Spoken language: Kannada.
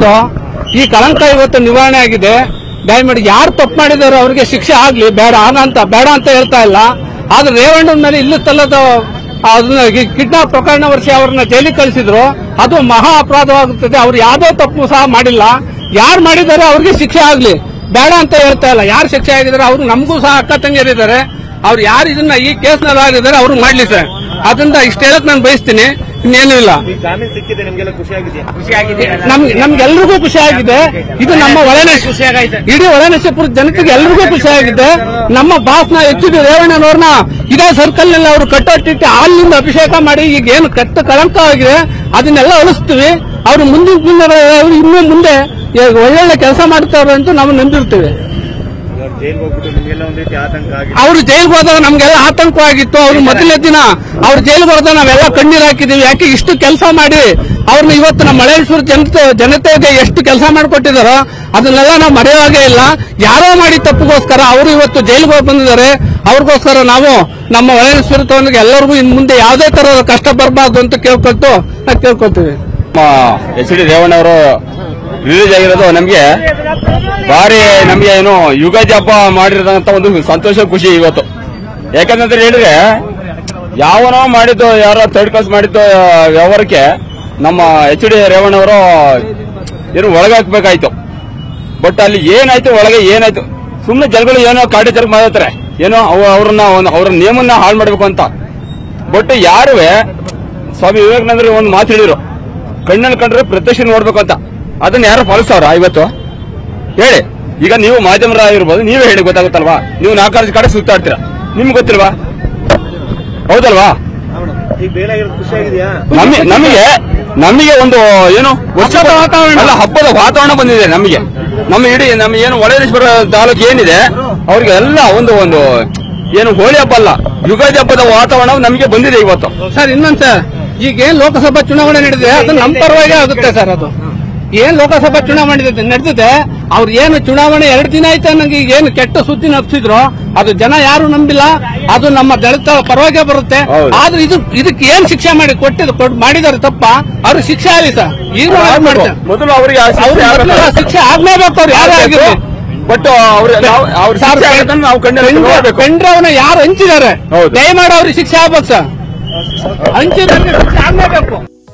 ಇವತ್ತು ಈ ಕಳಂಕ ಇವತ್ತು ನಿವಾರಣೆ ಆಗಿದೆ. ದಯಮಾಡಿ ಯಾರು ತಪ್ಪು ಮಾಡಿದಾರೋ ಅವ್ರಿಗೆ ಶಿಕ್ಷೆ ಆಗ್ಲಿ, ಬೇಡ ಅಂತ ಬೇಡ ಅಂತ ಹೇಳ್ತಾ ಇಲ್ಲ. ಆದ್ರೆ ರೇವಣ್ಣನ ಮೇಲೆ ಇಲ್ಲೂ ತಲ್ಲದ ಅದನ್ನ ಕಿಡ್ನಾಪ್ ಪ್ರಕರಣ ವರ್ಷ ಅವ್ರನ್ನ ಜೈಲಿಗೆ ಕಳಿಸಿದ್ರು. ಅದು ಮಹಾ ಅಪರಾಧವಾಗುತ್ತದೆ. ಅವ್ರು ಯಾವ್ದೋ ತಪ್ಪು ಸಹ ಮಾಡಿಲ್ಲ. ಯಾರು ಮಾಡಿದ್ದಾರೆ ಅವ್ರಿಗೆ ಶಿಕ್ಷೆ ಆಗ್ಲಿ, ಬೇಡ ಅಂತ ಹೇಳ್ತಾ ಇಲ್ಲ. ಯಾರು ಶಿಕ್ಷೆ ಆಗಿದ್ದಾರೆ ಅವ್ರು ನಮಗೂ ಸಹ ಅಕ್ಕ ತಂಗಿಯರಿದ್ದಾರೆ. ಅವ್ರು ಯಾರು ಇದನ್ನ ಈ ಕೇಸ್ನಲ್ಲಿ ಆಗಿದ್ದಾರೆ ಅವ್ರು ಮಾಡ್ಲಿ ಸರ್. ಅದರಿಂದ ಇಷ್ಟು ಹೇಳಕ್ ನಾನು ಬಯಸ್ತೀನಿ. ಇನ್ನೇನು ಇಲ್ಲ. ನಮ್ಗೆಲ್ರಿಗೂ ಖುಷಿ ಆಗಿದೆ. ಇದು ನಮ್ಮ ಒಳನೆ ಇಡೀ ಒಳನಶಪುರ ಜನತೆಗೆ ಎಲ್ರಿಗೂ ಖುಷಿ ಆಗಿದೆ. ನಮ್ಮ ಬಾಸ್ನ ಎಚ್ ಡಿ ರೇವಣ್ಣನವ್ರನ್ನ ಇದೇ ಸರ್ಕಲ್ನಲ್ಲಿ ಅವರು ಕಟ್ಟೊಟ್ಟಿಟ್ಟು ಹಾಲಿನಿಂದ ಅಭಿಷೇಕ ಮಾಡಿ ಈಗ ಏನು ಕೆಟ್ಟ ಕಳಂಕ ಆಗಿದೆ ಅದನ್ನೆಲ್ಲ ಉಳಿಸ್ತೀವಿ. ಅವ್ರು ಮುಂದಿನ ಇನ್ನೂ ಮುಂದೆ ಒಳ್ಳೊಳ್ಳೆ ಕೆಲಸ ಮಾಡ್ತಾರೆ ಅಂತ ನಾವು ನಂಬಿರ್ತೀವಿ. ಇವಾಗ ಜೈಲ್ ಹೋಗ್ಬಿಟ್ಟು ನಿಮ್ಗೆಲ್ಲ ಒಂದ್ ರೀತಿ ಆತಂಕ ಆಗಿದೆ. ಅವರು ಜೈಲ್ಗೆ ಹೋದಾಗ ನಮ್ಗೆಲ್ಲ ಆತಂಕವಾಗಿತ್ತು ಅವ್ರು ಮೊದಲನೇ ದಿನ ಅವ್ರು ಜೈಲ್ಗೆ ಹೋದಾಗ ನಾವೆಲ್ಲ ಕಣ್ಣೀರ್ ಹಾಕಿದೀವಿ. ಯಾಕೆ ಇಷ್ಟು ಕೆಲಸ ಮಾಡಿ ಅವ್ರನ್ನ ಇವತ್ತು ನಮ್ಮ ಮಳೇಶ್ವರ ಜನತೆ ಜನತೆಗೆ ಎಷ್ಟು ಕೆಲಸ ಮಾಡಿಕೊಟ್ಟಿದಾರೋ ಅದನ್ನೆಲ್ಲ ನಾವು ಮರೆಯುವಾಗೇ ಇಲ್ಲ. ಯಾರೋ ಮಾಡಿ ತಪ್ಪಿಗೋಸ್ಕರ ಅವರು ಇವತ್ತು ಜೈಲಿಗೆ ಹೋಗಿ ಬಂದಿದ್ದಾರೆ. ಅವ್ರಿಗೋಸ್ಕರ ನಾವು ನಮ್ಮ ಮಳೇಶ್ವರತವನಿಗೆ ಎಲ್ಲರಿಗೂ ಇನ್ ಮುಂದೆ ಯಾವುದೇ ತರಹದ ಕಷ್ಟ ಬರಬಾರ್ದು ಅಂತ ಕೇಳ್ಕೊಟ್ಟು ನಾವು ಕೇಳ್ಕೊತೀವಿ ಎಚ್ ಡಿ ರೇವಣ್ಣ ಅವರು ರಿಲೀಸ್ ಆಗಿರೋದು ನಮಗೆ. ಭಾರಿ ನಮಗೆ ಏನು ಯುಗಾದಿ ಹಬ್ಬ ಮಾಡಿರೋದಂತ ಒಂದು ಸಂತೋಷ, ಖುಷಿ ಇವತ್ತು. ಯಾಕಂತಂದ್ರೆ ಹೇಳಿದ್ರೆ, ಯಾವನೋ ಮಾಡಿದ್ದು, ಯಾರೋ ಥರ್ಡ್ ಕ್ಲಾಸ್ ಮಾಡಿದ್ದು ವ್ಯವಹಾರಕ್ಕೆ ನಮ್ಮ ಎಚ್ ಡಿ ರೇವಣ್ಣ ಅವರು ಏನು ಒಳಗಾಕ್ಬೇಕಾಯ್ತು ಬಟ್ ಅಲ್ಲಿ ಏನಾಯ್ತು, ಒಳಗೆ ಏನಾಯ್ತು? ಸುಮ್ಮನೆ ಜನಗಳು ಏನೋ ಕಾಟಾಚಾರ ಮಾಡ್ತಾರೆ ಏನೋ ಅವ- ಅವ್ರನ್ನ ಅವ್ರ ನೇಮನ್ನ ಹಾಳು ಮಾಡಬೇಕು ಅಂತ. ಬಟ್ ಯಾರುವೆ? ಸ್ವಾಮಿ ವಿವೇಕಾನಂದರು ಒಂದು ಮಾತು ಹೇಳಿದ್ರು. ಕಣ್ಣಲ್ಲಿ ಕಂಡ್ರೆ ಪ್ರತ್ಯಕ್ಷ ನೋಡ್ಬೇಕು ಅಂತ. ಅದನ್ನ ಯಾರು ಪಾಲಿಸ್ತಾವ್ರ ಇವತ್ತು? ಹೇಳಿ. ಈಗ ನೀವು ಮಾಧ್ಯಮರಾಗಿರ್ಬೋದು ನೀವೇ ಹೇಳಿ ಗೊತ್ತಾಗುತ್ತಲ್ವಾ? ನೀವು ನಾಲ್ಕಾರು ಕಡೆ ಸುತ್ತಾಡ್ತೀರಾ ನಿಮ್ಗೆ ಗೊತ್ತಿಲ್ವಾ? ಹೌದಲ್ವಾ? ನಮಗೆ ನಮಗೆ ಒಂದು ಏನು ವರ್ಷದ ವಾತಾವರಣ. ಹಬ್ಬದ ವಾತಾವರಣ ಬಂದಿದೆ ನಮಗೆ. ನಮ್ಮ ಇಡೀ ನಮ್ಮ ಏನು ಒಳೇಶ್ವರ ತಾಲೂಕು ಏನಿದೆ ಅವ್ರಿಗೆ ಎಲ್ಲ ಒಂದು ಒಂದು ಏನು ಹೋಳಿ ಹಬ್ಬ ಅಲ್ಲ ಯುಗಾದಿ ಹಬ್ಬದ ವಾತಾವರಣ ನಮಗೆ ಬಂದಿದೆ ಇವತ್ತು. ಸರ್ ಇನ್ನೊಂದ್ ಸರ್ ಈಗ ಏನ್ ಲೋಕಸಭಾ ಚುನಾವಣೆ ನಡೆದಿದೆ ಅದು ನಮ್ಮ ಪರವಾಗಿ ಆಗುತ್ತೆ ಸರ್ ಅದು. ಏನ್ ಲೋಕಸಭಾ ಚುನಾವಣೆ ನಡೆದಿದೆ ಅವ್ರು ಏನು ಚುನಾವಣೆ ಎರಡು ದಿನ ಆಯ್ತು ನಂಗೆ ಈಗ ಏನು ಕೆಟ್ಟ ಸುದ್ದಿ ನಪ್ಸಿದ್ರು ಅದು ಜನ ಯಾರು ನಂಬಿಲ್ಲ ಅದು ನಮ್ಮ ದಳಿತ ಪರವಾಗಿ ಬರುತ್ತೆ. ಆದ್ರೆ ಇದು ಇದಕ್ಕೆ ಏನ್ ಶಿಕ್ಷೆ ಮಾಡಿ ಕೊಟ್ಟಿದ್ದು ಕೊಟ್- ಮಾಡಿದಾರೆ ತಪ್ಪ ಅವ್ರಿಗೆ ಶಿಕ್ಷೆ ಆಗಲಿ ಸರ್. ಈಗ ಮೊದಲು ಅವರಿಗೆ ಶಿಕ್ಷೆ ಆಗ್ಲೇಬೇಕು ಅವ್ರು ಯಾರೇ ಆಗಿರ್ಲಿ. ಬಟ್ ಪೆಂಡ್ರವ್ನ ಯಾರು ಹಂಚಿದ್ದಾರೆ. ದಯಮಾಡಿ ಅವ್ರಿಗೆ ಶಿಕ್ಷೆ ಆಗ್ಬೇಕು ಸರ್. ಹಂಚಿದ್ರೆ ಶಿಕ್ಷೆ ಆಗ್ಲೇಬೇಕು.